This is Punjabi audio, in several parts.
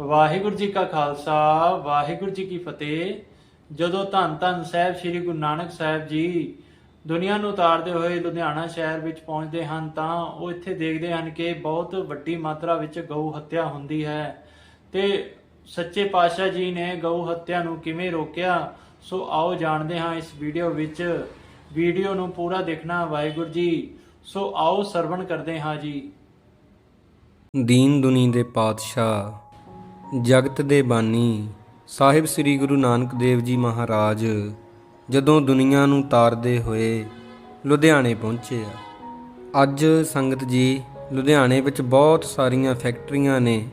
ਵਾਹਿਗੁਰੂ ਜੀ ਕਾ ਖਾਲਸਾ, ਵਾਹਿਗੁਰੂ ਜੀ ਕੀ ਫਤਿਹ। ਜਦੋਂ ਧੰਨ ਧੰਨ ਸਾਹਿਬ ਸ੍ਰੀ ਗੁਰੂ ਨਾਨਕ ਸਾਹਿਬ ਜੀ ਦੁਨੀਆ ਨੂੰ ਉਤਾਰਦੇ ਹੋਏ ਲੁਧਿਆਣਾ ਸ਼ਹਿਰ ਵਿੱਚ ਪਹੁੰਚਦੇ ਹਨ, ਤਾਂ ਉਹ ਇੱਥੇ ਦੇਖਦੇ ਹਨ ਕਿ ਬਹੁਤ ਵੱਡੀ ਮਾਤਰਾ ਵਿੱਚ ਗਊ ਹੱਤਿਆ ਹੁੰਦੀ ਹੈ। ਤੇ ਸੱਚੇ ਪਾਤਸ਼ਾਹ ਜੀ ਨੇ ਗਊ ਹੱਤਿਆ ਨੂੰ ਕਿਵੇਂ ਰੋਕਿਆ, ਸੋ ਆਓ ਜਾਣਦੇ ਹਾਂ ਇਸ ਵੀਡੀਓ ਵਿੱਚ। ਵੀਡੀਓ ਨੂੰ ਪੂਰਾ ਦੇਖਣਾ ਵਾਹਿਗੁਰੂ ਜੀ। ਸੋ ਆਓ ਸਰਵਣ ਕਰਦੇ ਹਾਂ ਜੀ। ਦੀਨ ਦੁਨੀ ਦੇ ਪਾਤਸ਼ਾਹ ਜਗਤ ਦੇ ਬਾਨੀ, ਸਾਹਿਬ ਸ੍ਰੀ ਗੁਰੂ ਨਾਨਕ ਦੇਵ ਜੀ ਮਹਾਰਾਜ, ਜਦੋਂ ਦੁਨੀਆ ਨੂੰ ਤਾਰਦੇ ਹੋਏ ਲੁਧਿਆਣੇ ਪਹੁੰਚੇ ਆ। ਅੱਜ ਸੰਗਤ ਜੀ ਲੁਧਿਆਣੇ ਵਿੱਚ ਬਹੁਤ ਸਾਰੀਆਂ ਫੈਕਟਰੀਆਂ ਨੇ,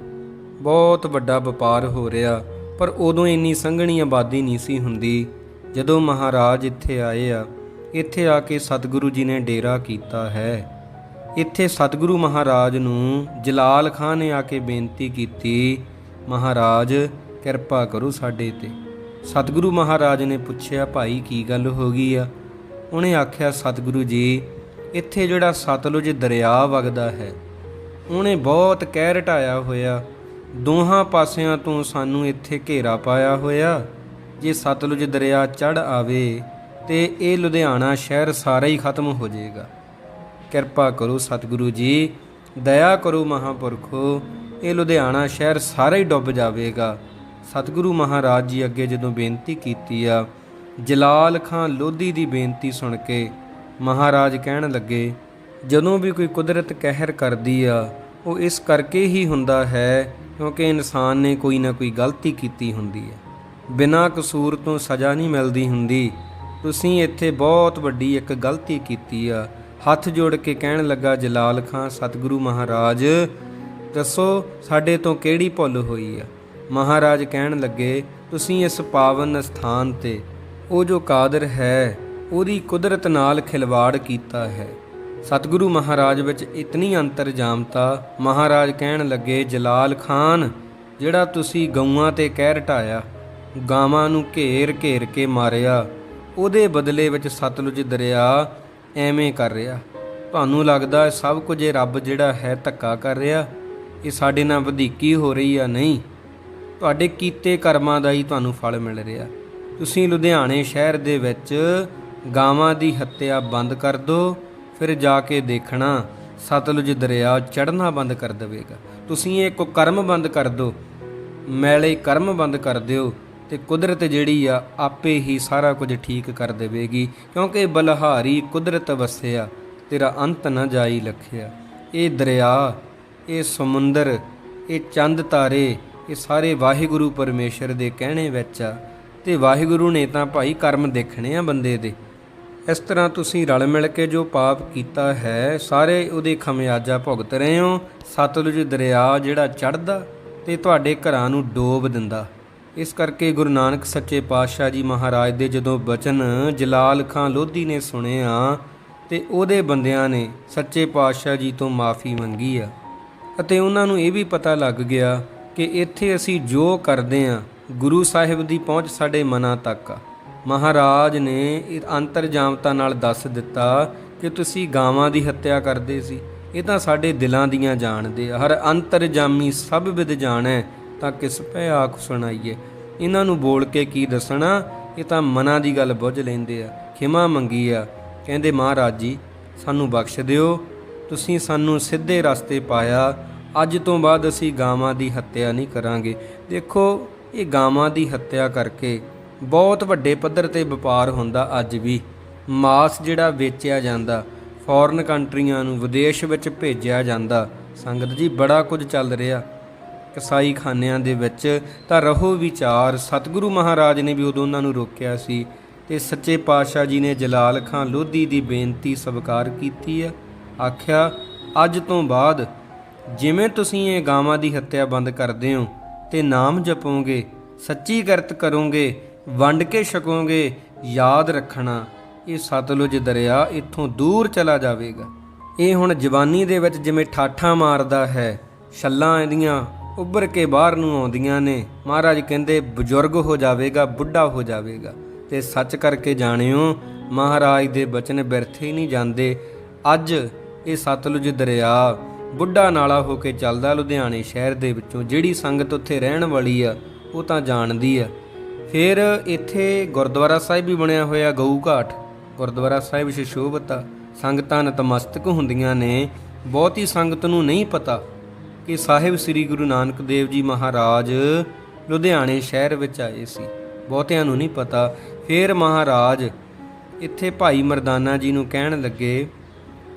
ਬਹੁਤ ਵੱਡਾ ਵਪਾਰ ਹੋ ਰਿਹਾ, ਪਰ ਉਦੋਂ ਇੰਨੀ ਸੰਘਣੀ ਆਬਾਦੀ ਨਹੀਂ ਸੀ ਹੁੰਦੀ, ਜਦੋਂ ਮਹਾਰਾਜ ਇੱਥੇ ਆਏ ਆ, ਇੱਥੇ ਆ ਕੇ ਸਤਿਗੁਰੂ ਜੀ ਨੇ ਡੇਰਾ ਕੀਤਾ ਹੈ। ਇੱਥੇ ਸਤਿਗੁਰੂ ਮਹਾਰਾਜ ਨੂੰ ਜਲਾਲ ਖਾਨ ਨੇ ਆ ਕੇ ਬੇਨਤੀ ਕੀਤੀ ਮਹਾਰਾਜ, ਕਿਰਪਾ ਕਰੋ ਸਾਡੇ ਤੇ। ਸਤਿਗੁਰੂ ਮਹਾਰਾਜ ਨੇ ਪੁੱਛਿਆ, ਭਾਈ, ਕੀ ਗੱਲ ਹੋ ਗਈ ਆ? ਉਹਨੇ ਆਖਿਆ, ਸਤਿਗੁਰੂ ਜੀ, ਇੱਥੇ ਜਿਹੜਾ ਸਤਲੁਜ ਦਰਿਆ ਵਗਦਾ ਹੈ, ਉਹਨੇ ਬਹੁਤ ਕਹਿਰ ਢਾਇਆ ਹੋਇਆ। ਦੋਹਾਂ ਪਾਸਿਆਂ ਤੋਂ ਸਾਨੂੰ ਇੱਥੇ ਘੇਰਾ ਪਾਇਆ ਹੋਇਆ। ਜੇ ਸਤਲੁਜ ਦਰਿਆ ਚੜ ਆਵੇ ਤੇ ਇਹ ਲੁਧਿਆਣਾ ਸ਼ਹਿਰ ਸਾਰਾ ਹੀ ਖਤਮ ਹੋ ਜਾਏਗਾ। ਕਿਰਪਾ ਕਰੋ ਸਤਿਗੁਰੂ ਜੀ, ਦਇਆ ਕਰੋ ਮਹਾਪੁਰਖੋ। ਇਹ ਲੁਧਿਆਣਾ ਸ਼ਹਿਰ ਸਾਰਾ ਹੀ ਡੁੱਬ ਜਾਵੇਗਾ। ਸਤਿਗੁਰੂ ਮਹਾਰਾਜ ਜੀ ਅੱਗੇ ਜਦੋਂ ਬੇਨਤੀ ਕੀਤੀ ਆ, ਜਲਾਲ ਖਾਨ ਲੋਧੀ ਦੀ ਬੇਨਤੀ ਸੁਣ ਕੇ ਮਹਾਰਾਜ ਕਹਿਣ ਲੱਗੇ, ਜਦੋਂ ਵੀ ਕੋਈ ਕੁਦਰਤ ਕਹਿਰ ਕਰਦੀ ਆ, ਉਹ ਇਸ ਕਰਕੇ ਹੀ ਹੁੰਦਾ ਹੈ ਕਿਉਂਕਿ ਇਨਸਾਨ ਨੇ ਕੋਈ ਨਾ ਕੋਈ ਗਲਤੀ ਕੀਤੀ ਹੁੰਦੀ ਹੈ। ਬਿਨਾਂ ਕਸੂਰ ਤੋਂ ਸਜ਼ਾ ਨਹੀਂ ਮਿਲਦੀ ਹੁੰਦੀ। ਤੁਸੀਂ ਇੱਥੇ ਬਹੁਤ ਵੱਡੀ ਇੱਕ ਗਲਤੀ ਕੀਤੀ ਆ। ਹੱਥ ਜੋੜ ਕੇ ਕਹਿਣ ਲੱਗਾ ਜਲਾਲ ਖਾਨ, ਸਤਿਗੁਰੂ ਮਹਾਰਾਜ ਦੱਸੋ ਸਾਡੇ ਤੋਂ ਕਿਹੜੀ ਭੁੱਲ ਹੋਈ ਆ? ਮਹਾਰਾਜ ਕਹਿਣ ਲੱਗੇ, ਤੁਸੀਂ ਇਸ ਪਾਵਨ ਸਥਾਨ ਤੇ, ਉਹ ਜੋ ਕਾਦਰ ਹੈ, ਉਹਦੀ ਕੁਦਰਤ ਨਾਲ ਖਿਲਵਾੜ ਕੀਤਾ ਹੈ। ਸਤਿਗੁਰੂ ਮਹਾਰਾਜ ਵਿੱਚ ਇਤਨੀ ਅੰਤਰਜਾਮਤਾ ਮਹਾਰਾਜ ਕਹਿਣ ਲੱਗੇ, ਜਲਾਲ ਖਾਨ, ਜਿਹੜਾ ਤੁਸੀਂ ਗਊਆਂ ਤੇ ਕਹਿਰ ਢਾਇਆ, ਗਾਵਾਂ ਨੂੰ ਘੇਰ ਘੇਰ ਕੇ ਮਾਰਿਆ, ਉਹਦੇ ਬਦਲੇ ਵਿੱਚ ਸਤਲੁਜ ਦਰਿਆ ਐਵੇਂ ਕਰ ਰਿਹਾ। ਤੁਹਾਨੂੰ ਲੱਗਦਾ ਸਭ ਕੁਝ ਇਹ ਰੱਬ ਜਿਹੜਾ ਹੈ ਧੱਕਾ ਕਰ ਰਿਹਾ? ਇਹ ਸਾਡੇ ਨਾਲ ਵਧੀਕੀ ਹੋ ਰਹੀ ਆ, ਨਹੀਂ? ਤੁਹਾਡੇ ਕੀਤੇ ਕਰਮਾਂ ਦਾ ਹੀ ਤੁਹਾਨੂੰ ਫਲ ਮਿਲ ਰਿਹਾ। ਤੁਸੀਂ ਲੁਧਿਆਣੇ ਸ਼ਹਿਰ ਦੇ ਵਿੱਚ ਗਾਵਾਂ ਦੀ ਹੱਤਿਆ ਬੰਦ ਕਰ ਦਿਓ ਫਿਰ ਜਾ ਕੇ ਦੇਖਣਾ। ਸਤਲੁਜ ਦਰਿਆ ਚੜ੍ਹਨਾ ਬੰਦ ਕਰ ਦੇਵੇਗਾ। ਤੁਸੀਂ ਇਹ ਕੁਕਰਮ ਬੰਦ ਕਰ ਦਿਓ ਮੈਲੇ ਕਰਮ ਬੰਦ ਕਰ ਦਿਓ ਤੇ ਕੁਦਰਤ ਜਿਹੜੀ ਆ, ਆਪੇ ਹੀ ਸਾਰਾ ਕੁਝ ਠੀਕ ਕਰ ਦੇਵੇਗੀ। ਕਿਉਂਕਿ ਬਲਹਾਰੀ ਕੁਦਰਤ ਵਸਿਆ, ਤੇਰਾ ਅੰਤ ਨਾ ਜਾਈ ਲਖਿਆ। ਇਹ ਦਰਿਆ ਇਹ ਸਮੁੰਦਰ, ਇਹ ਚੰਦ ਤਾਰੇ, ਇਹ ਸਾਰੇ ਵਾਹਿਗੁਰੂ ਪਰਮੇਸ਼ਰ ਦੇ ਕਹਿਣੇ ਵਿੱਚ ਆ। ਤੇ ਵਾਹਿਗੁਰੂ ਨੇ ਤਾਂ ਭਾਈ ਕਰਮ ਦੇਖਣੇ ਆ ਬੰਦੇ ਦੇ। ਇਸ ਤਰ੍ਹਾਂ ਤੁਸੀਂ ਰਲ ਮਿਲ ਕੇ ਜੋ ਪਾਪ ਕੀਤਾ ਹੈ, ਸਾਰੇ ਉਹਦੇ ਖਮਿਆਜਾ ਭੁਗਤ ਰਹੇ ਹੋ। ਸਤਲੁਜ ਦਰਿਆ ਜਿਹੜਾ ਚੜਦਾ ਤੇ ਤੁਹਾਡੇ ਘਰਾਂ ਨੂੰ ਡੋਬ ਦਿੰਦਾ। ਇਸ ਕਰਕੇ ਗੁਰੂ ਨਾਨਕ ਸੱਚੇ ਪਾਤਸ਼ਾਹ ਜੀ ਮਹਾਰਾਜ ਦੇ ਜਦੋਂ ਬਚਨ ਜਲਾਲ ਖਾਂ ਲੋਧੀ ਨੇ ਸੁਣਿਆ, ਤੇ ਉਹਦੇ ਬੰਦਿਆਂ ਨੇ ਸੱਚੇ ਪਾਤਸ਼ਾਹ ਜੀ ਤੋਂ ਮਾਫੀ ਮੰਗੀ ਆ। ਅਤੇ ਉਹਨਾਂ ਨੂੰ ਇਹ ਵੀ ਪਤਾ ਲੱਗ ਗਿਆ ਕਿ ਇੱਥੇ ਅਸੀਂ ਜੋ ਕਰਦੇ ਆ ਗੁਰੂ ਸਾਹਿਬ ਦੀ ਪਹੁੰਚ ਸਾਡੇ ਮਨਾਂ ਤੱਕ ਆ। ਮਹਾਰਾਜ ਨੇ ਇਹ ਅੰਤਰਜਾਮਤਾ ਨਾਲ ਦੱਸ ਦਿੱਤਾ ਕਿ ਤੁਸੀਂ ਗਾਵਾਂ ਦੀ ਹੱਤਿਆ ਕਰਦੇ ਸੀ, ਇਹ ਤਾਂ ਸਾਡੇ ਦਿਲਾਂ ਦੀਆਂ ਜਾਣਦੇ ਆ। ਹਰ ਅੰਤਰਜਾਮੀ ਸਭ ਵਿਦ ਜਾਣੈ, ਤਾਂ ਕਿਸ ਪੈ ਆਖ ਸੁਣਾਈਏ। ਇਹਨਾਂ ਨੂੰ ਬੋਲ ਕੇ ਕੀ ਦੱਸਣਾ, ਇਹ ਤਾਂ ਮਨਾਂ ਦੀ ਗੱਲ ਬੁੱਝ ਲੈਂਦੇ ਆ। ਖਿਮਾ ਮੰਗੀ ਆ, ਕਹਿੰਦੇ ਮਹਾਰਾਜ ਜੀ, ਸਾਨੂੰ ਬਖਸ਼ ਦਿਓ। ਤੁਸੀਂ ਸਾਨੂੰ ਸਿੱਧੇ ਰਸਤੇ ਪਾਇਆ ਅੱਜ ਤੋਂ ਬਾਅਦ ਅਸੀਂ ਗਾਵਾਂ ਦੀ ਹੱਤਿਆ ਨਹੀਂ ਕਰਾਂਗੇ। ਦੇਖੋ, ਇਹ ਗਾਵਾਂ ਦੀ ਹੱਤਿਆ ਕਰਕੇ ਬਹੁਤ ਵੱਡੇ ਪੱਧਰ ਤੇ ਵਪਾਰ ਹੁੰਦਾ ਅੱਜ ਵੀ। ਮਾਸ ਜਿਹੜਾ ਵੇਚਿਆ ਜਾਂਦਾ ਫੋਰਨ ਕੰਟਰੀਆਂ ਨੂੰ ਵਿਦੇਸ਼ ਵਿੱਚ ਭੇਜਿਆ ਜਾਂਦਾ। ਸੰਗਤ ਜੀ, ਬੜਾ ਕੁਝ ਚੱਲ ਰਿਹਾ। ਕਸਾਈ ਖਾਨਿਆਂ ਦੇ ਵਿੱਚ ਤਾਂ ਰਹੋ ਵਿਚਾਰ। ਸਤਿਗੁਰੂ ਮਹਾਰਾਜ ਨੇ ਵੀ ਉਦੋਂ ਉਹਨਾਂ ਨੂੰ ਰੋਕਿਆ ਸੀ ਤੇ ਸੱਚੇ ਪਾਤਸ਼ਾਹ ਜੀ ਨੇ ਜਲਾਲ ਖਾਨ ਲੋਧੀ ਦੀ ਬੇਨਤੀ ਸਵੀਕਾਰ ਕੀਤੀ ਹੈ। ਆਖਿਆ, ਅੱਜ ਤੋਂ ਬਾਅਦ ਜਿਵੇਂ ਤੁਸੀਂ ਇਹ ਗਾਵਾਂ ਦੀ ਹੱਤਿਆ ਬੰਦ ਕਰਦੇ ਹੋ ਤੇ ਨਾਮ ਜਪੋਗੇ, ਸੱਚੀ ਕਰਤ ਕਰੋਗੇ, ਵੰਡ ਕੇ ਛਕੋਗੇ, ਯਾਦ ਰੱਖਣਾ, ਇਹ ਸਤਲੁਜ ਦਰਿਆ ਇੱਥੋਂ ਦੂਰ ਚਲਾ ਜਾਵੇਗਾ। ਇਹ ਹੁਣ ਜਵਾਨੀ ਦੇ ਵਿੱਚ ਜਿਵੇਂ ਠਾਠਾਂ ਮਾਰਦਾ ਹੈ, ਛੱਲਾਂ ਇਹਦੀਆਂ ਉੱਭਰ ਕੇ ਬਾਹਰ ਨੂੰ ਆਉਂਦੀਆਂ ਨੇ, ਮਹਾਰਾਜ ਕਹਿੰਦੇ ਬਜ਼ੁਰਗ ਹੋ ਜਾਵੇਗਾ, ਬੁੱਢਾ ਹੋ ਜਾਵੇਗਾ। ਤੇ ਸੱਚ ਕਰਕੇ ਜਾਣਿਓ, ਮਹਾਰਾਜ ਦੇ ਬਚਨ ਬਿਰਥੇ ਨਹੀਂ ਜਾਂਦੇ। ਅੱਜ ਇਹ ਸਤਲੁਜ ਦਰਿਆ ਬੁੱਢਾ ਨਾਲਾ ਹੋ ਕੇ ਚੱਲਦਾ ਲੁਧਿਆਣੇ ਸ਼ਹਿਰ ਦੇ ਵਿੱਚੋਂ, ਜਿਹੜੀ ਸੰਗਤ ਉੱਥੇ ਰਹਿਣ ਵਾਲੀ ਆ, ਉਹ ਤਾਂ ਜਾਣਦੀ ਆ। ਫਿਰ ਇੱਥੇ ਗੁਰਦੁਆਰਾ ਸਾਹਿਬ ਵੀ ਬਣਿਆ ਹੋਇਆ, ਗਊ ਘਾਟ। ਗੁਰਦੁਆਰਾ ਸਾਹਿਬ ਸ਼ਿਸ਼ੋਭਤ ਆ। ਸੰਗਤਾਂ ਨਤਮਸਤਕ ਹੁੰਦੀਆਂ ਨੇ। ਬਹੁਤੀ ਸੰਗਤ ਨੂੰ ਨਹੀਂ ਪਤਾ ਕਿ ਸਾਹਿਬ ਸ੍ਰੀ ਗੁਰੂ ਨਾਨਕ ਦੇਵ ਜੀ ਮਹਾਰਾਜ ਲੁਧਿਆਣੇ ਸ਼ਹਿਰ ਵਿੱਚ ਆਏ ਸੀ। ਬਹੁਤਿਆਂ ਨੂੰ ਨਹੀਂ ਪਤਾ। ਫਿਰ ਮਹਾਰਾਜ ਇੱਥੇ ਭਾਈ ਮਰਦਾਨਾ ਜੀ ਨੂੰ ਕਹਿਣ ਲੱਗੇ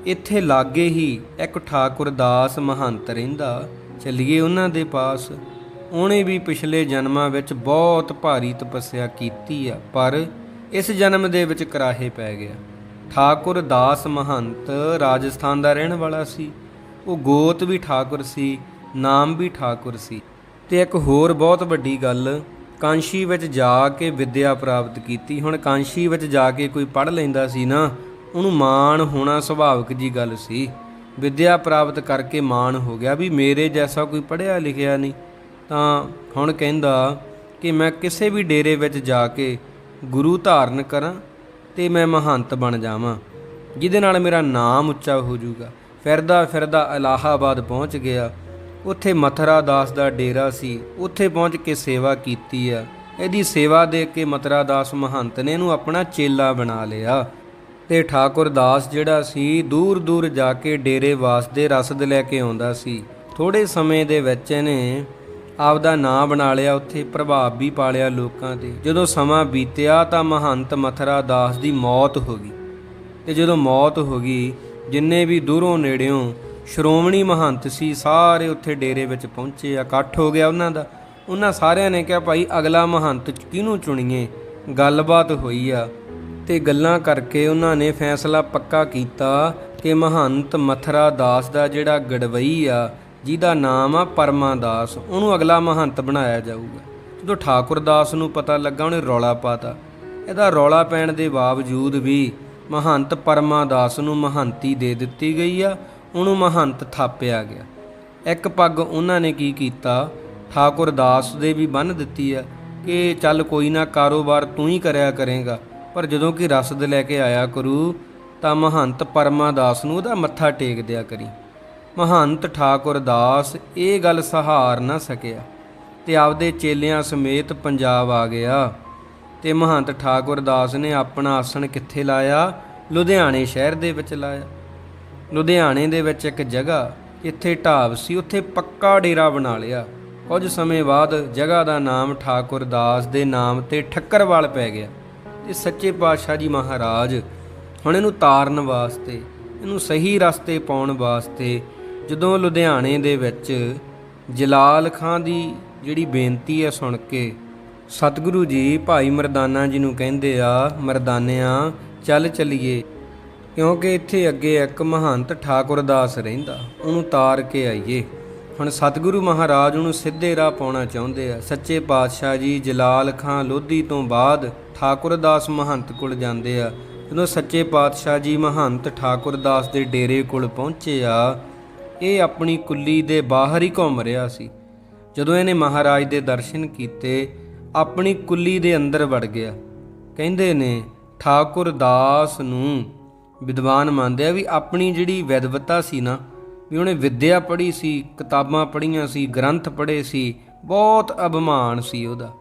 ਇੱਥੇ ਲਾਗੇ ਹੀ ਇੱਕ ਠਾਕੁਰ ਦਾਸ ਮਹੰਤ ਰਹਿੰਦਾ। ਚੱਲੀਏ ਉਹਨਾਂ ਦੇ ਪਾਸ। ਉਹਨੇ ਵੀ ਪਿਛਲੇ ਜਨਮਾਂ ਵਿੱਚ ਬਹੁਤ ਭਾਰੀ ਤਪੱਸਿਆ ਕੀਤੀ ਆ, ਪਰ ਇਸ ਜਨਮ ਦੇ ਵਿੱਚ ਕਰਾਹੇ ਪੈ ਗਿਆ। ਠਾਕੁਰ ਦਾਸ ਮਹੰਤ ਰਾਜਸਥਾਨ ਦਾ ਰਹਿਣ ਵਾਲਾ ਸੀ। ਉਹ ਗੋਤ ਵੀ ਠਾਕੁਰ ਸੀ, ਨਾਮ ਵੀ ਠਾਕੁਰ ਸੀ। ਤੇ ਇੱਕ ਹੋਰ ਬਹੁਤ ਵੱਡੀ ਗੱਲ, ਕਾਂਸ਼ੀ ਵਿੱਚ ਜਾ ਕੇ ਵਿੱਦਿਆ ਪ੍ਰਾਪਤ ਕੀਤੀ। ਹੁਣ ਕਾਂਸ਼ੀ ਵਿੱਚ ਜਾ ਕੇ ਕੋਈ ਪੜ੍ਹ ਲੈਂਦਾ ਸੀ ਨਾ ਉਹਨੂੰ ਮਾਣ ਹੋਣਾ ਸੁਭਾਵਿਕ ਜੀ ਗੱਲ ਸੀ। ਵਿੱਦਿਆ ਪ੍ਰਾਪਤ ਕਰਕੇ ਮਾਣ ਹੋ ਗਿਆ ਵੀ ਮੇਰੇ ਜੈਸਾ ਕੋਈ ਪੜ੍ਹਿਆ ਲਿਖਿਆ ਨਹੀਂ। ਤਾਂ ਹੁਣ ਕਹਿੰਦਾ ਕਿ ਮੈਂ ਕਿਸੇ ਵੀ ਡੇਰੇ ਵਿੱਚ ਜਾ ਕੇ ਗੁਰੂ ਧਾਰਨ ਕਰਾਂ ਤੇ ਮੈਂ ਮਹੰਤ ਬਣ ਜਾਵਾਂ। ਜਿਹਦੇ ਨਾਲ ਮੇਰਾ ਨਾਮ ਉੱਚਾ ਹੋ ਜਾਊਗਾ। ਫਿਰਦਾ ਫਿਰਦਾ ਇਲਾਹਾਬਾਦ ਪਹੁੰਚ ਗਿਆ। ਉੱਥੇ ਮਥਰਾ ਦਾਸ ਦਾ ਡੇਰਾ ਸੀ। ਉੱਥੇ ਪਹੁੰਚ ਕੇ ਸੇਵਾ ਕੀਤੀ ਆ। ਇਹਦੀ ਸੇਵਾ ਦੇ ਕੇ ਮਥਰਾ ਦਾਸ ਮਹੰਤ ਨੇ ਇਹਨੂੰ ਆਪਣਾ ਚੇਲਾ ਬਣਾ ਲਿਆ। ਤੇ ਠਾਕੁਰ ਦਾਸ ਜਿਹੜਾ ਸੀ ਦੂਰ ਦੂਰ ਜਾ ਕੇ ਡੇਰੇ ਵਾਸਦੇ ਰਸਦ ਲੈ ਕੇ ਆਉਂਦਾ ਸੀ। ਥੋੜੇ ਸਮੇਂ ਦੇ ਵਿੱਚ ਇਹਨੇ ਆਪਦਾ ਨਾਂ ਬਣਾ ਲਿਆ, ਉੱਥੇ ਪ੍ਰਭਾਵ ਵੀ ਪਾ ਲਿਆ ਲੋਕਾਂ ਤੇ। ਜਦੋਂ ਸਮਾਂ ਬੀਤਿਆ ਤਾਂ ਮਹੰਤ ਮਥਰਾ ਦਾਸ ਦੀ ਮੌਤ ਹੋ ਗਈ। ਤੇ ਜਦੋਂ ਮੌਤ ਹੋ ਗਈ, ਜਿੰਨੇ ਵੀ ਦੂਰੋਂ ਨੇੜਿਓਂ ਸ਼੍ਰੋਮਣੀ ਮਹੰਤ ਸੀ, ਸਾਰੇ ਉੱਥੇ ਡੇਰੇ ਵਿੱਚ ਪਹੁੰਚੇ, ਇਕੱਠ ਹੋ ਗਿਆ ਉਹਨਾਂ ਦਾ। ਉਹਨਾਂ ਸਾਰਿਆਂ ਨੇ ਕਿਹਾ, ਭਾਈ, ਅਗਲਾ ਮਹੰਤ ਕਿਹਨੂੰ ਚੁਣੀਏ? ਗੱਲਬਾਤ ਹੋਈ ਆ। ਤੇ ਗੱਲਾਂ ਕਰਕੇ ਉਹਨਾਂ ਨੇ ਫੈਸਲਾ ਪੱਕਾ ਕੀਤਾ ਕਿ ਮਹੰਤ ਮਥਰਾ ਦਾਸ ਦਾ ਜਿਹੜਾ ਗੜਵਈ ਆ, ਜਿਹਦਾ ਨਾਮ ਆ ਪਰਮਾ ਦਾਸ, ਉਹਨੂੰ ਅਗਲਾ ਮਹੰਤ ਬਣਾਇਆ ਜਾਊਗਾ। ਜਦੋਂ ਠਾਕੁਰ ਦਾਸ ਨੂੰ ਪਤਾ ਲੱਗਾ, ਉਹਨੇ ਰੌਲਾ ਪਾਤਾ। ਇਹਦਾ ਰੌਲਾ ਪੈਣ ਦੇ ਬਾਵਜੂਦ ਵੀ ਮਹੰਤ ਪਰਮਾ ਦਾਸ ਨੂੰ ਮਹੰਤੀ ਦੇ ਦਿੱਤੀ ਗਈ ਆ, ਉਹਨੂੰ ਮਹੰਤ ਥਾਪਿਆ ਗਿਆ। ਇੱਕ ਪੱਗ ਉਹਨਾਂ ਨੇ ਕੀ ਕੀਤਾ? ਠਾਕੁਰ ਦਾਸ ਦੇ ਵੀ ਬੰਨ ਦਿੱਤੀ ਆ ਕਿ ਚੱਲ ਕੋਈ ਨਾ ਕਾਰੋਬਾਰ ਤੂੰ ਹੀ ਕਰਿਆ ਕਰੇਗਾ। ਪਰ ਜਦੋਂ ਕਿ ਰਸਦ ਲੈ ਕੇ ਆਇਆ ਕਰੂ, ਤਾਂ ਮਹੰਤ ਪਰਮਾ ਦਾਸ ਨੂੰ ਉਹਦਾ ਮੱਥਾ ਟੇਕ ਦਿਆ ਕਰੀ। ਮਹੰਤ ਠਾਕੁਰ ਦਾਸ, ਇਹ ਗੱਲ ਸਹਾਰ ਨਾ ਸਕਿਆ। ਤੇ ਆਪਦੇ ਚੇਲਿਆਂ ਸਮੇਤ ਪੰਜਾਬ ਆ ਗਿਆ। ਤੇ ਮਹੰਤ ਠਾਕੁਰ ਦਾਸ ਨੇ ਆਪਣਾ ਆਸਣ ਕਿੱਥੇ ਲਾਇਆ? ਲੁਧਿਆਣੇ ਸ਼ਹਿਰ ਦੇ ਵਿੱਚ ਲਾਇਆ। ਲੁਧਿਆਣੇ ਦੇ ਵਿੱਚ ਇੱਕ ਜਗ੍ਹਾ, ਇੱਥੇ ਢਾਬ ਸੀ, ਉੱਥੇ ਪੱਕਾ ਡੇਰਾ ਬਣਾ ਲਿਆ। ਕੁਝ ਸਮੇਂ ਬਾਅਦ ਜਗ੍ਹਾ ਦਾ ਨਾਮ ਠਾਕੁਰ ਦਾਸ ਦੇ ਨਾਮ ਤੇ ਠੱਕਰਵਾਲ ਪੈ ਗਿਆ। ਤੇ ਸੱਚੇ ਪਾਤਸ਼ਾਹ ਜੀ ਮਹਾਰਾਜ, ਹੁਣ ਇਹਨੂੰ ਤਾਰਨ ਵਾਸਤੇ, ਇਹਨੂੰ ਸਹੀ ਰਸਤੇ ਪਾਉਣ ਵਾਸਤੇ, ਜਦੋਂ ਲੁਧਿਆਣੇ ਦੇ ਵਿੱਚ ਜਲਾਲ ਖਾਂ ਦੀ ਜਿਹੜੀ ਬੇਨਤੀ ਹੈ ਸੁਣ ਕੇ, ਸਤਿਗੁਰੂ ਜੀ ਭਾਈ ਮਰਦਾਨਾ ਜੀ ਨੂੰ ਕਹਿੰਦੇ ਆ, ਮਰਦਾਨਿਆਂ, ਚੱਲ ਚਲੀਏ, ਕਿਉਂਕਿ ਇੱਥੇ ਅੱਗੇ ਇੱਕ ਮਹੰਤ ਠਾਕੁਰ ਦਾਸ ਰਹਿੰਦਾ, ਉਹਨੂੰ ਤਾਰ ਕੇ ਆਈਏ। ਹੁਣ ਸਤਿਗੁਰੂ ਮਹਾਰਾਜ ਉਹਨੂੰ ਸਿੱਧੇ ਰਾਹ ਪਾਉਣਾ ਚਾਹੁੰਦੇ ਆ, ਸੱਚੇ ਪਾਤਸ਼ਾਹ ਜੀ ਜਲਾਲ ਖਾਂ ਲੋਧੀ ਤੋਂ ਬਾਅਦ ਠਾਕੁਰ ਦਾਸ ਮਹੰਤ ਕੋਲ ਜਾਂਦੇ ਆ। ਜਦੋਂ ਸੱਚੇ ਪਾਤਸ਼ਾਹ ਜੀ ਮਹੰਤ ਠਾਕੁਰ ਦਾਸ ਦੇ ਡੇਰੇ ਕੋਲ ਪਹੁੰਚੇ ਆ, ਇਹ ਆਪਣੀ ਕੁੱਲੀ ਦੇ ਬਾਹਰ ਹੀ ਘੁੰਮ ਰਿਹਾ ਸੀ। ਜਦੋਂ ਇਹਨੇ ਮਹਾਰਾਜ ਦੇ ਦਰਸ਼ਨ ਕੀਤੇ, ਆਪਣੀ ਕੁੱਲੀ ਦੇ ਅੰਦਰ ਵੜ ਗਿਆ। ਕਹਿੰਦੇ ਨੇ ਠਾਕੁਰ ਦਾਸ ਨੂੰ ਵਿਦਵਾਨ ਮੰਨਦੇ ਆ ਵੀ ਆਪਣੀ ਜਿਹੜੀ ਵਿਦਵਤਾ ਸੀ ਨਾ, ਵੀ ਉਹਨੇ ਵਿੱਦਿਆ ਪੜ੍ਹੀ ਸੀ, ਕਿਤਾਬਾਂ ਪੜ੍ਹੀਆਂ ਸੀ, ਗ੍ਰੰਥ ਪੜ੍ਹੇ ਸੀ, ਬਹੁਤ ਅਭਿਮਾਨ ਸੀ ਉਹਦਾ।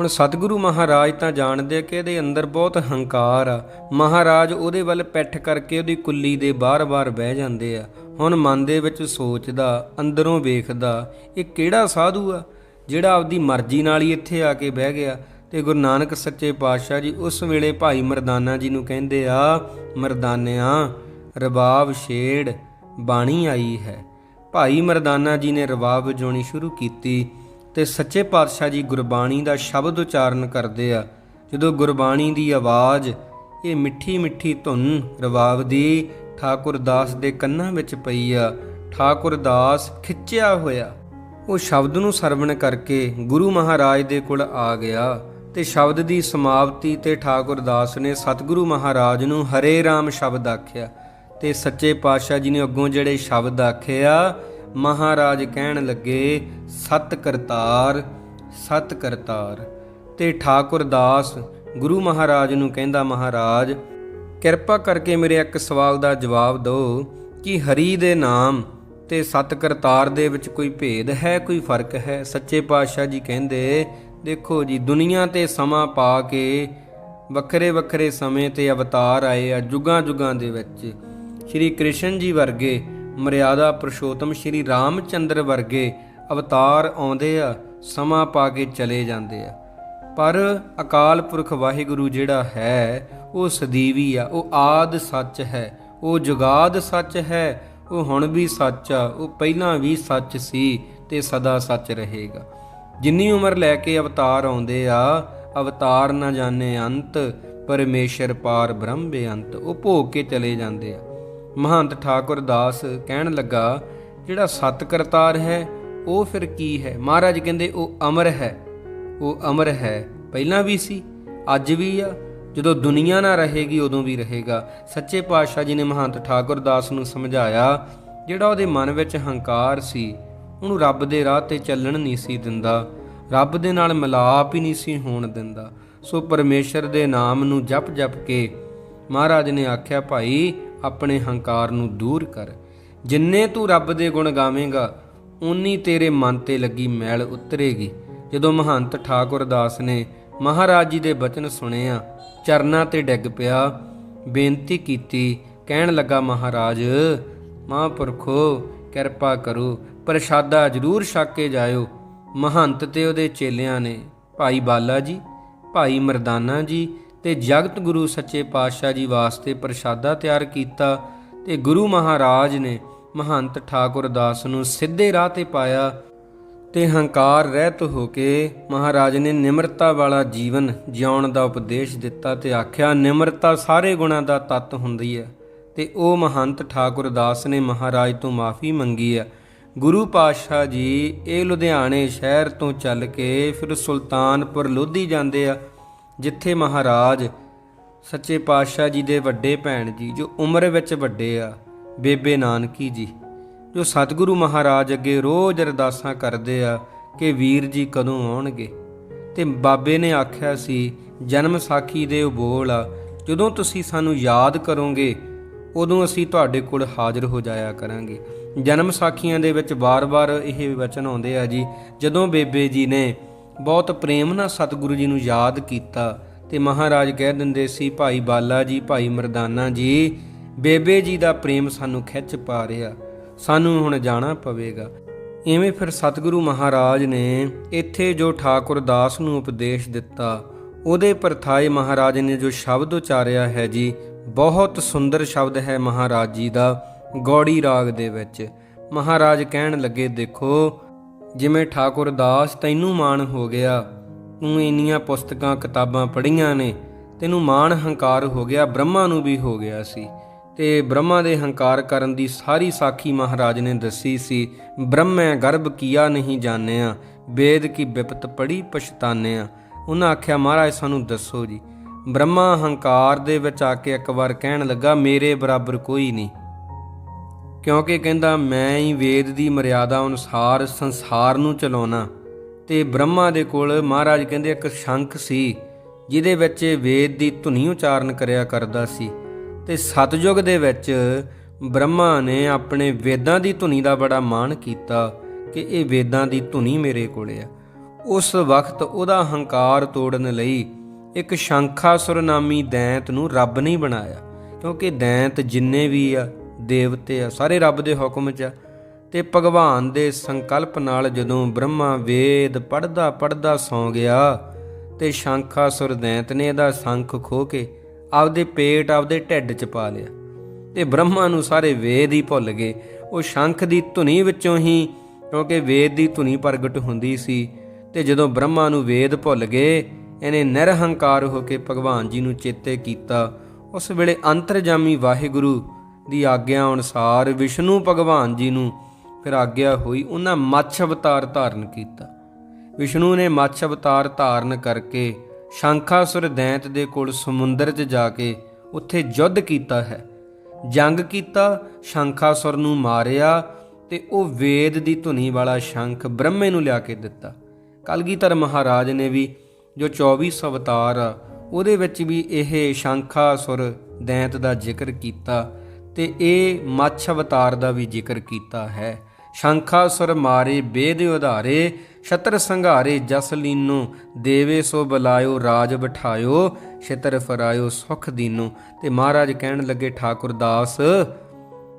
ਹੁਣ ਸਤਿਗੁਰੂ ਮਹਾਰਾਜ ਤਾਂ ਜਾਣਦੇ ਆ ਕਿ ਇਹਦੇ ਅੰਦਰ ਬਹੁਤ ਹੰਕਾਰ ਆ। ਮਹਾਰਾਜ ਉਹਦੇ ਵੱਲ ਪਿੱਠ ਕਰਕੇ ਉਹਦੀ ਕੁੱਲੀ ਦੇ ਬਾਰ-ਬਾਰ ਬਹਿ ਜਾਂਦੇ ਆ। ਹੁਣ ਮਨ ਦੇ ਵਿੱਚ ਸੋਚਦਾ, ਅੰਦਰੋਂ ਵੇਖਦਾ, ਇਹ ਕਿਹੜਾ ਸਾਧੂ ਆ? ਜਿਹੜਾ ਆਪਦੀ ਮਰਜ਼ੀ ਨਾਲ ਹੀ ਇੱਥੇ ਆ ਕੇ ਬਹਿ ਗਿਆ। ਤੇ ਗੁਰੂ ਨਾਨਕ ਸੱਚੇ ਪਾਤਸ਼ਾਹ ਜੀ ਉਸ ਵੇਲੇ ਭਾਈ ਮਰਦਾਨਾ ਜੀ ਨੂੰ ਕਹਿੰਦੇ ਆ, ਮਰਦਾਨਿਆਂ ਰਬਾਬ ਛੇੜ, ਬਾਣੀ ਆਈ ਹੈ। ਭਾਈ ਮਰਦਾਨਾ ਜੀ ਨੇ ਰਬਾਬ ਵਜਾਉਣੀ ਸ਼ੁਰੂ ਕੀਤੀ। ਤੇ ਸੱਚੇ ਪਾਤਸ਼ਾਹ ਜੀ ਗੁਰਬਾਣੀ ਦਾ ਸ਼ਬਦ ਉਚਾਰਨ ਕਰਦੇ ਆ। ਜਦੋਂ ਗੁਰਬਾਣੀ ਦੀ ਆਵਾਜ਼ ਇਹ ਮਿੱਠੀ ਮਿੱਠੀ ਧੁਨ ਰਬਾਬ ਦੀ ਠਾਕੁਰ ਦਾਸ ਦੇ ਕੰਨਾਂ ਵਿੱਚ ਪਈ ਆ, ਠਾਕੁਰ ਦਾਸ ਖਿੱਚਿਆ ਹੋਇਆ। ਉਹ ਸ਼ਬਦ ਨੂੰ ਸਰਵਣ ਕਰਕੇ ਗੁਰੂ ਮਹਾਰਾਜ ਦੇ ਕੋਲ ਆ ਗਿਆ ਤੇ ਸ਼ਬਦ ਦੀ ਸਮਾਪਤੀ ਤੇ ਠਾਕੁਰ ਦਾਸ ਨੇ ਸਤਿਗੁਰੂ ਮਹਾਰਾਜ ਨੂੰ ਹਰੇ ਰਾਮ ਸ਼ਬਦ ਆਖਿਆ ਤੇ ਸੱਚੇ ਪਾਤਸ਼ਾਹ ਜੀ ਨੇ ਅੱਗੋਂ ਜਿਹੜੇ ਸ਼ਬਦ ਆਖੇ ਆ ਮਹਾਰਾਜ ਕਹਿਣ ਲੱਗੇ, ਸਤ ਕਰਤਾਰ ਸਤ ਕਰਤਾਰ। ਤੇ ਠਾਕੁਰ ਦਾਸ ਗੁਰੂ ਮਹਾਰਾਜ ਨੂੰ ਕਹਿੰਦਾ, ਮਹਾਰਾਜ, ਕਿਰਪਾ ਕਰਕੇ ਮੇਰੇ ਇੱਕ ਸਵਾਲ ਦਾ ਜਵਾਬ ਦਿਓ ਕਿ ਹਰੀ ਦੇ ਨਾਮ ਤੇ ਸਤ ਕਰਤਾਰ ਦੇ ਵਿੱਚ ਕੋਈ ਭੇਦ ਹੈ, ਕੋਈ ਫ਼ਰਕ ਹੈ? ਸੱਚੇ ਪਾਤਸ਼ਾਹ ਜੀ ਕਹਿੰਦੇ, ਦੇਖੋ ਜੀ, ਦੁਨੀਆ ਤੇ ਸਮਾਂ ਪਾ ਕੇ ਵੱਖਰੇ ਵੱਖਰੇ ਸਮੇਂ ਤੇ ਅਵਤਾਰ ਆਏ ਆ, ਜੁਗਾਂ ਜੁਗਾਂ ਦੇ ਵਿੱਚ। ਸ਼੍ਰੀ ਕ੍ਰਿਸ਼ਨ ਜੀ ਵਰਗੇ ਮਰਿਆਦਾ ਪੁਰਸ਼ੋਤਮ ਸ਼੍ਰੀ ਰਾਮਚੰਦਰ ਵਰਗੇ ਅਵਤਾਰ ਆਉਂਦੇ ਆ, ਸਮਾਂ ਪਾ ਕੇ ਚਲੇ ਜਾਂਦੇ ਆ। ਪਰ ਅਕਾਲ ਪੁਰਖ ਵਾਹਿਗੁਰੂ ਜਿਹੜਾ ਹੈ, ਉਹ ਸਦੀਵੀ ਆ, ਉਹ ਆਦ ਸੱਚ ਹੈ, ਉਹ ਜੁਗਾਦ ਸੱਚ ਹੈ, ਉਹ ਹੁਣ ਵੀ ਸੱਚ ਆ, ਉਹ ਪਹਿਲਾਂ ਵੀ ਸੱਚ ਸੀ ਤੇ ਸਦਾ ਸੱਚ ਰਹੇਗਾ। ਜਿੰਨੀ ਉਮਰ ਲੈ ਕੇ ਅਵਤਾਰ ਆਉਂਦੇ ਆ, ਅਵਤਾਰ ਨਾ ਜਾਣੇ ਅੰਤ, ਪਰਮੇਸ਼ਰ ਪਾਰ ਬ੍ਰਹਮ ਬੇਅੰਤ, ਉਹ ਭੋਗ ਕੇ ਚਲੇ ਜਾਂਦੇ ਆ। ਮਹੰਤ ਠਾਕੁਰ ਦਾਸ ਕਹਿਣ ਲੱਗਾ, ਜਿਹੜਾ ਸਤ ਕਰਤਾਰ ਹੈ, ਉਹ ਫਿਰ ਕੀ ਹੈ? ਮਹਾਰਾਜ ਕਹਿੰਦੇ, ਉਹ ਅਮਰ ਹੈ, ਉਹ ਅਮਰ ਹੈ। ਪਹਿਲਾਂ ਵੀ ਸੀ, ਅੱਜ ਵੀ ਆ। ਜਦੋਂ ਦੁਨੀਆ ਨਾ ਰਹੇਗੀ, ਉਦੋਂ ਵੀ ਰਹੇਗਾ। ਸੱਚੇ ਪਾਤਸ਼ਾਹ ਜੀ ਨੇ ਮਹੰਤ ਠਾਕੁਰ ਦਾਸ ਨੂੰ ਸਮਝਾਇਆ, ਜਿਹੜਾ ਉਹਦੇ ਮਨ ਵਿੱਚ ਹੰਕਾਰ ਸੀ, ਉਹਨੂੰ ਰੱਬ ਦੇ ਰਾਹ ਤੇ ਚੱਲਣ ਨਹੀਂ ਸੀ ਦਿੰਦਾ। ਰੱਬ ਦੇ ਨਾਲ ਮਿਲਾਪ ਹੀ ਨਹੀਂ ਸੀ ਹੋਣ ਦਿੰਦਾ। ਸੋ ਪਰਮੇਸ਼ਰ ਦੇ ਨਾਮ ਨੂੰ ਜਪ ਜਪ ਕੇ ਮਹਾਰਾਜ ਨੇ ਆਖਿਆ, ਭਾਈ ਆਪਣੇ ਹੰਕਾਰ ਨੂੰ ਦੂਰ ਕਰ। ਜਿੰਨੇ ਤੂੰ ਰੱਬ ਦੇ ਗੁਣ ਗਾਵੇਂਗਾ ਉਨੀ ਤੇਰੇ ਮਨ ਤੇ ਲੱਗੀ ਮੈਲ ਉਤਰੇਗੀ। ਜਦੋਂ ਮਹੰਤ ਠਾਕੁਰ ਦਾਸ ਨੇ ਮਹਾਰਾਜ ਜੀ ਦੇ ਬਚਨ ਸੁਣਿਆ, ਚਰਨਾਂ ਤੇ ਡਿੱਗ ਪਿਆ, ਬੇਨਤੀ ਕੀਤੀ, ਕਹਿਣ ਲੱਗਾ, ਮਹਾਰਾਜ, ਮਹਾਂਪੁਰਖੋ, ਕਿਰਪਾ ਕਰੋ, ਪ੍ਰਸ਼ਾਦਾ ਜ਼ਰੂਰ ਛਕ ਕੇ ਜਾਇਓ। ਮਹੰਤ ਤੇ ਉਹਦੇ ਚੇਲਿਆਂ ਨੇ, ਭਾਈ ਬਾਲਾ ਜੀ, ਭਾਈ ਮਰਦਾਨਾ ਜੀ ਤੇ ਜਗਤ ਗੁਰੂ ਸੱਚੇ ਪਾਤਸ਼ਾਹ ਜੀ ਵਾਸਤੇ ਪ੍ਰਸ਼ਾਦਾ ਤਿਆਰ ਕੀਤਾ ਤੇ ਗੁਰੂ ਮਹਾਰਾਜ ਨੇ ਮਹੰਤ ਠਾਕੁਰ ਦਾਸ ਨੂੰ ਸਿੱਧੇ ਰਾਹ ਤੇ ਪਾਇਆ ਤੇ ਹੰਕਾਰ ਰਹਿਤ ਹੋ ਕੇ ਮਹਾਰਾਜ ਨੇ ਨਿਮਰਤਾ ਵਾਲਾ ਜੀਵਨ ਜਿਉਣ ਦਾ ਉਪਦੇਸ਼ ਦਿੱਤਾ ਤੇ ਆਖਿਆ, ਨਿਮਰਤਾ ਸਾਰੇ ਗੁਣਾਂ ਦਾ ਤੱਤ ਹੁੰਦੀ ਹੈ। ਤੇ ਉਹ ਮਹੰਤ ਠਾਕੁਰ ਦਾਸ ਨੇ ਮਹਾਰਾਜ ਤੋਂ ਮਾਫੀ ਮੰਗੀ ਹੈ। ਗੁਰੂ ਪਾਤਸ਼ਾਹ ਜੀ ਇਹ ਲੁਧਿਆਣੇ ਸ਼ਹਿਰ ਤੋਂ ਚੱਲ ਕੇ ਫਿਰ ਸੁਲਤਾਨਪੁਰ ਲੋਧੀ ਜਾਂਦੇ ਆ। ਜਿੱਥੇ ਮਹਾਰਾਜ ਸੱਚੇ ਪਾਤਸ਼ਾਹ ਜੀ ਦੇ ਵੱਡੇ ਭੈਣ ਜੀ, ਜੋ ਉਮਰ ਵਿੱਚ ਵੱਡੇ ਆ, ਬੇਬੇ ਨਾਨਕੀ ਜੀ, ਜੋ ਸਤਿਗੁਰੂ ਮਹਾਰਾਜ ਅੱਗੇ ਰੋਜ਼ ਅਰਦਾਸਾਂ ਕਰਦੇ ਆ ਕਿ ਵੀਰ ਜੀ ਕਦੋਂ ਆਉਣਗੇ। ਤੇ ਬਾਬੇ ਨੇ ਆਖਿਆ ਸੀ, ਜਨਮ ਸਾਖੀ ਦੇ ਉਹ ਬੋਲ ਆ, ਜਦੋਂ ਤੁਸੀਂ ਸਾਨੂੰ ਯਾਦ ਕਰੋਗੇ, ਉਦੋਂ ਅਸੀਂ ਤੁਹਾਡੇ ਕੋਲ ਹਾਜ਼ਰ ਹੋ ਜਾਇਆ ਕਰਾਂਗੇ। ਜਨਮ ਸਾਖੀਆਂ ਦੇ ਵਿੱਚ ਵਾਰ-ਵਾਰ ਇਹ ਵਚਨ ਆਉਂਦੇ ਆ ਜੀ, ਜਦੋਂ ਬੇਬੇ ਜੀ ਨੇ ਬਹੁਤ ਪ੍ਰੇਮ ਨਾਲ ਸਤਿਗੁਰੂ ਜੀ ਨੂੰ ਯਾਦ ਕੀਤਾ ਤੇ ਮਹਾਰਾਜ ਕਹਿ ਦਿੰਦੇ ਸੀ, ਭਾਈ ਬਾਲਾ ਜੀ, ਭਾਈ ਮਰਦਾਨਾ ਜੀ, ਬੇਬੇ ਜੀ ਦਾ ਪ੍ਰੇਮ ਸਾਨੂੰ ਖਿੱਚ ਪਾ ਰਿਹਾ ਸਾਨੂੰ ਹੁਣ ਜਾਣਾ ਪਵੇਗਾ। ਐਵੇਂ ਫਿਰ ਸਤਿਗੁਰੂ ਮਹਾਰਾਜ ਨੇ ਇੱਥੇ ਜੋ ਠਾਕੁਰ ਦਾਸ ਨੂੰ ਉਪਦੇਸ਼ ਦਿੱਤਾ, ਉਹਦੇ ਪਰਥਾਏ ਮਹਾਰਾਜ ਨੇ ਜੋ ਸ਼ਬਦ ਉਚਾਰਿਆ ਹੈ ਜੀ, ਬਹੁਤ ਸੁੰਦਰ ਸ਼ਬਦ ਹੈ ਮਹਾਰਾਜ ਜੀ ਦਾ, ਗੌੜੀ ਰਾਗ ਦੇ ਵਿੱਚ। ਮਹਾਰਾਜ ਕਹਿਣ ਲੱਗੇ, ਦੇਖੋ ਜਿਵੇਂ ਠਾਕੁਰ ਦਾਸ ਤੈਨੂੰ ਮਾਣ ਹੋ ਗਿਆ, ਤੂੰ ਇੰਨੀਆਂ ਪੁਸਤਕਾਂ, ਕਿਤਾਬਾਂ ਪੜ੍ਹੀਆਂ ਨੇ, ਤੈਨੂੰ ਮਾਣ ਹੰਕਾਰ ਹੋ ਗਿਆ, ਬ੍ਰਹਮਾ ਨੂੰ ਵੀ ਹੋ ਗਿਆ ਸੀ। ਤੇ ਬ੍ਰਹਮਾ ਦੇ ਹੰਕਾਰ ਕਰਨ ਦੀ ਸਾਰੀ ਸਾਖੀ ਮਹਾਰਾਜ ਨੇ ਦੱਸੀ ਸੀ, ਬ੍ਰਹਮੈ ਗਰਭ ਕੀਆ ਨਹੀਂ ਜਾਣਿਆ, ਵੇਦ ਕੀ ਬਿਪਤ ਪੜੀ ਪਛਤਾਨਿਆ। ਉਹਨਾਂ ਆਖਿਆ, ਮਹਾਰਾਜ, ਸਾਨੂੰ ਦੱਸੋ ਜੀ, ਬ੍ਰਹਮਾ ਹੰਕਾਰ ਦੇ ਵਿੱਚ ਆ ਕੇ ਇੱਕ ਵਾਰ ਕਹਿਣ ਲੱਗਾ, ਮੇਰੇ ਬਰਾਬਰ ਕੋਈ ਨਹੀਂ। ਕਿਉਂਕਿ ਕਹਿੰਦਾ, ਮੈਂ ਹੀ ਵੇਦ ਦੀ ਮਰਿਆਦਾ ਅਨੁਸਾਰ ਸੰਸਾਰ ਨੂੰ ਚਲਾਉਣਾ। ਤੇ ਬ੍ਰਹਮਾ ਦੇ ਕੋਲ ਮਹਾਰਾਜ ਕਹਿੰਦੇ, ਇੱਕ ਸ਼ੰਖ ਸੀ, ਜਿਹਦੇ ਵਿੱਚ ਵੇਦ ਦੀ ਧੁਨੀ ਉਚਾਰਨ ਕਰਿਆ ਕਰਦਾ ਸੀ। ਤੇ ਸਤਜੁਗ ਦੇ ਵਿੱਚ ਬ੍ਰਹਮਾ ਨੇ ਆਪਣੇ ਵੇਦਾਂ ਦੀ ਧੁਨੀ ਦਾ ਬੜਾ ਮਾਣ ਕੀਤਾ ਕਿ ਇਹ ਵੇਦਾਂ ਦੀ ਧੁਨੀ ਮੇਰੇ ਕੋਲੇ ਆ। ਉਸ ਵਕਤ ਉਹਦਾ ਹੰਕਾਰ ਤੋੜਨ ਲਈ ਇੱਕ ਸ਼ੰਖਾਸੁਰ ਨਾਮੀ ਦੈਂਤ ਨੂੰ ਰੱਬ ਨਹੀਂ ਬਣਾਇਆ, ਕਿਉਂਕਿ ਦੈਂਤ ਜਿੰਨੇ ਵੀ ਆ ਦੇਵਤੇ ਆ, ਸਾਰੇ ਰੱਬ ਦੇ ਹੁਕਮ 'ਚ ਆ। ਤੇ ਭਗਵਾਨ ਦੇ ਸੰਕਲਪ ਨਾਲ ਜਦੋਂ ਬ੍ਰਹਮਾ ਵੇਦ ਪੜਦਾ ਪੜਦਾ ਸੌ ਗਿਆ, ਤੇ ਸ਼ੰਖਾ ਸੁਰਦੈਂਤ ਨੇ ਇਹਦਾ ਸ਼ੰਖ ਖੋ ਕੇ ਆਪਦੇ ਪੇਟ ਆਪਦੇ ਢਿੱਡ 'ਚ ਪਾ ਲਿਆ। ਤੇ ਬ੍ਰਹਮਾ ਨੂੰ ਸਾਰੇ ਵੇਦ ਹੀ ਭੁੱਲ ਗਏ। ਉਹ ਸ਼ੰਖ ਦੀ ਧੁਨੀ ਵਿੱਚੋਂ ਹੀ, ਕਿਉਂਕਿ ਵੇਦ ਦੀ ਧੁਨੀ ਪ੍ਰਗਟ ਹੁੰਦੀ ਸੀ, ਤੇ ਜਦੋਂ ਬ੍ਰਹਮਾ ਨੂੰ ਵੇਦ ਭੁੱਲ ਗਏ, ਇਹਨੇ ਨਿਰਹੰਕਾਰ ਹੋ ਕੇ ਭਗਵਾਨ ਜੀ ਨੂੰ ਚੇਤੇ ਕੀਤਾ। ਉਸ ਵੇਲੇ ਅੰਤਰਜਾਮੀ ਵਾਹਿਗੁਰੂ ਦੀ ਆਗਿਆ ਅਨੁਸਾਰ ਵਿਸ਼ਨੂੰ ਭਗਵਾਨ ਜੀ ਨੂੰ ਫਿਰ ਆਗਿਆ ਹੋਈ, ਉਹਨਾਂ ਮੱਛ ਅਵਤਾਰ ਧਾਰਨ ਕੀਤਾ। ਵਿਸ਼ਨੂੰ ਨੇ ਮੱਛ ਅਵਤਾਰ ਧਾਰਨ ਕਰਕੇ ਸ਼ੰਖਾਸੁਰ ਦੈਂਤ ਦੇ ਕੋਲ ਸਮੁੰਦਰ 'ਚ ਜਾ ਕੇ ਉੱਥੇ ਯੁੱਧ ਕੀਤਾ ਹੈ। ਜੰਗ ਕੀਤਾ, ਸ਼ੰਖਾਸੁਰ ਨੂੰ ਮਾਰਿਆ ਤੇ ਉਹ ਵੇਦ ਦੀ ਧੁਨੀ ਵਾਲਾ ਸ਼ੰਖ ਬ੍ਰਹਮੇ ਨੂੰ ਲਿਆ ਕੇ ਦਿੱਤਾ। ਕਲਗੀਧਰ ਮਹਾਰਾਜ ਨੇ ਵੀ ਜੋ 24 ਅਵਤਾਰ ਆ ਉਹਦੇ ਵਿੱਚ ਵੀ ਇਹ ਸ਼ੰਖਾਸੁਰ ਦੈਂਤ ਦਾ ਜ਼ਿਕਰ ਕੀਤਾ। ਤੇ ਇਹ ਮੱਛ ਅਵਤਾਰ ਦਾ ਵੀ ਜ਼ਿਕਰ ਕੀਤਾ ਹੈ। ਸ਼ੰਖਾਸੁਰ ਮਾਰੇ ਬੇਦ ਉਧਾਰੇ, ਛਤਰ ਸੰਘਾਰੇ ਜਸ ਲੀਨੋ, ਦੇਵੇ ਸੋ ਬੁਲਾਇਓ, ਰਾਜ ਬਿਠਾਇਓ, ਛਤਰ ਫਰਾਇਓ, ਸੁਖ ਦੀਨੋ। ਤੇ ਮਹਾਰਾਜ ਕਹਿਣ ਲੱਗੇ, ਠਾਕੁਰ ਦਾਸ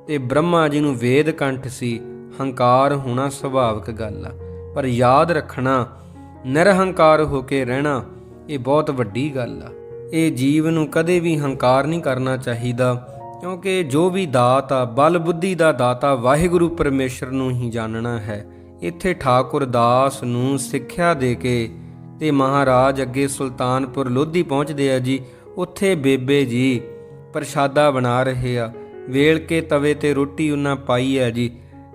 ਤੇ ਬ੍ਰਹਮਾ ਜੀ ਨੂੰ ਵੇਦ ਕੰਠ ਸੀ, ਹੰਕਾਰ ਹੋਣਾ ਸੁਭਾਵਿਕ ਗੱਲ ਆ। ਪਰ ਯਾਦ ਰੱਖਣਾ, ਨਿਰਹੰਕਾਰ ਹੋ ਕੇ ਰਹਿਣਾ, ਇਹ ਬਹੁਤ ਵੱਡੀ ਗੱਲ ਆ। ਇਹ ਜੀਵ ਨੂੰ ਕਦੇ ਵੀ ਹੰਕਾਰ ਨਹੀਂ ਕਰਨਾ ਚਾਹੀਦਾ। ਕਿਉਂਕਿ ਜੋ ਵੀ ਦਾਤ ਆ, ਬਲ ਬੁੱਧੀ ਦਾ ਦਾਤਾ ਵਾਹਿਗੁਰੂ ਪਰਮੇਸ਼ਰ ਨੂੰ ਹੀ ਜਾਣਨਾ ਹੈ। ਇੱਥੇ ਠਾਕੁਰ ਦਾਸ ਨੂੰ ਸਿੱਖਿਆ ਦੇ ਕੇ ਤੇ ਮਹਾਰਾਜ ਅੱਗੇ ਸੁਲਤਾਨਪੁਰ ਲੋਧੀ ਪਹੁੰਚਦੇ ਆ ਜੀ। ਉੱਥੇ ਬੇਬੇ ਜੀ ਪ੍ਰਸ਼ਾਦਾ ਬਣਾ ਰਹੇ ਆ। ਵੇਲ ਕੇ ਤਵੇ ਤੇ ਰੋਟੀ ਉਹਨਾਂ ਪਾਈ ਹੈ ਜੀ।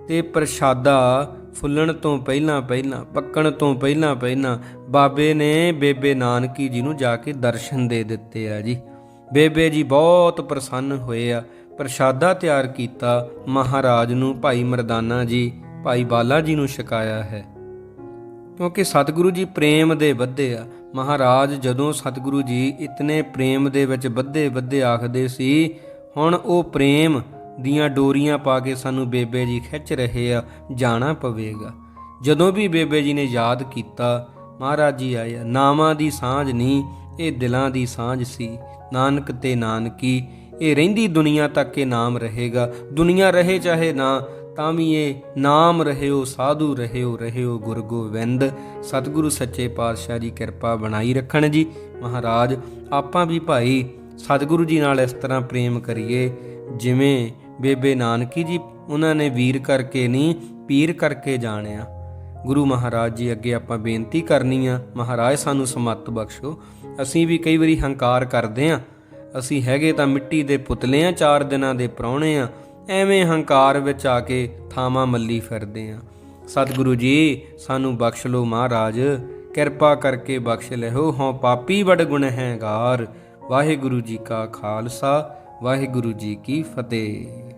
ਤੇ ਪ੍ਰਸ਼ਾਦਾ ਫੁੱਲਣ ਤੋਂ ਪਹਿਲਾਂ ਪਹਿਲਾਂ, ਪੱਕਣ ਤੋਂ ਪਹਿਲਾਂ ਪਹਿਲਾਂ ਬਾਬੇ ਨੇ ਬੇਬੇ ਨਾਨਕੀ ਜੀ ਨੂੰ ਜਾ ਕੇ ਦਰਸ਼ਨ ਦੇ ਦਿੱਤੇ ਆ ਜੀ। ਬੇਬੇ ਜੀ ਬਹੁਤ ਪ੍ਰਸੰਨ ਹੋਏ ਆ। ਪ੍ਰਸ਼ਾਦਾ ਤਿਆਰ ਕੀਤਾ। ਮਹਾਰਾਜ ਨੂੰ ਭਾਈ ਮਰਦਾਨਾ ਜੀ, ਭਾਈ ਬਾਲਾ ਜੀ ਨੂੰ ਛਕਾਇਆ ਹੈ। ਕਿਉਂਕਿ ਸਤਿਗੁਰੂ ਜੀ ਪ੍ਰੇਮ ਦੇ ਬੱਧੇ ਆ। ਮਹਾਰਾਜ ਜਦੋਂ ਸਤਿਗੁਰੂ ਜੀ ਇਤਨੇ ਪ੍ਰੇਮ ਦੇ ਵਿੱਚ ਬੱਧੇ ਬੱਧੇ ਆਖਦੇ ਸੀ, ਹੁਣ ਉਹ ਪ੍ਰੇਮ ਦੀਆਂ ਡੋਰੀਆਂ ਪਾ ਕੇ ਸਾਨੂੰ ਬੇਬੇ ਜੀ ਖਿੱਚ ਰਹੇ ਆ, ਜਾਣਾ ਪਵੇਗਾ। ਜਦੋਂ ਵੀ ਬੇਬੇ ਜੀ ਨੇ ਯਾਦ ਕੀਤਾ, ਮਹਾਰਾਜ ਜੀ ਆਇਆ ਨਾਮਾਂ ਦੀ ਸਾਂਝ ਨਹੀਂ ਇਹ ਦਿਲਾਂ ਦੀ ਸਾਂਝ ਸੀ। ਨਾਨਕ ਤੇ ਨਾਨਕੀ, ਇਹ ਰਹਿੰਦੀ ਦੁਨੀਆ ਤੱਕ ਇਹ ਨਾਮ ਰਹੇਗਾ। ਦੁਨੀਆ ਰਹੇ ਚਾਹੇ ਨਾ, ਤਾਂ ਵੀ ਇਹ ਨਾਮ ਰਹਿਓ, ਸਾਧੂ ਰਹਿਓ ਰਹਿਓ ਗੁਰ ਗੋਬਿੰਦ। ਸਤਿਗੁਰੂ ਸੱਚੇ ਪਾਤਸ਼ਾਹ ਜੀ ਕਿਰਪਾ ਬਣਾਈ ਰੱਖਣ ਜੀ। ਮਹਾਰਾਜ, ਆਪਾਂ ਵੀ ਭਾਈ ਸਤਿਗੁਰੂ ਜੀ ਨਾਲ ਇਸ ਤਰ੍ਹਾਂ ਪ੍ਰੇਮ ਕਰੀਏ, ਜਿਵੇਂ ਬੇਬੇ ਨਾਨਕੀ ਜੀ ਉਹਨਾਂ ਨੇ ਵੀਰ ਕਰਕੇ ਨਹੀਂ ਪੀਰ ਕਰਕੇ ਜਾਣਿਆ। ਗੁਰੂ ਮਹਾਰਾਜ ਜੀ ਅੱਗੇ ਆਪਾਂ ਬੇਨਤੀ ਕਰਨੀ ਆ, ਮਹਾਰਾਜ ਸਾਨੂੰ ਸਮੱਤ ਬਖਸ਼ੋ। ਅਸੀਂ ਵੀ ਕਈ ਵਾਰੀ ਹੰਕਾਰ ਕਰਦੇ ਆ ਅਸੀਂ ਹੈਗੇ ਤਾਂ ਮਿੱਟੀ ਦੇ ਪੁਤਲੇ ਆ ਚਾਰ ਦਿਨਾਂ ਦੇ ਪ੍ਰਾਹੁਣੇ ਆ ਐਵੇਂ ਹੰਕਾਰ ਵਿੱਚ ਆ ਕੇ ਥਾਵਾਂ ਮੱਲੀ ਫਿਰਦੇ ਆ ਸਤਿਗੁਰੂ ਜੀ, ਸਾਨੂੰ ਬਖਸ਼ ਲਓ ਮਹਾਰਾਜ। ਕਿਰਪਾ ਕਰਕੇ ਬਖਸ਼ ਲਿਓ। ਹਉ ਪਾਪੀ ਬੜ ਗੁਨਹਗਾਰ ਵਾਹਿਗੁਰੂ ਜੀ ਕਾ ਖਾਲਸਾ, ਵਾਹਿਗੁਰੂ ਜੀ ਕੀ ਫਤਿਹ।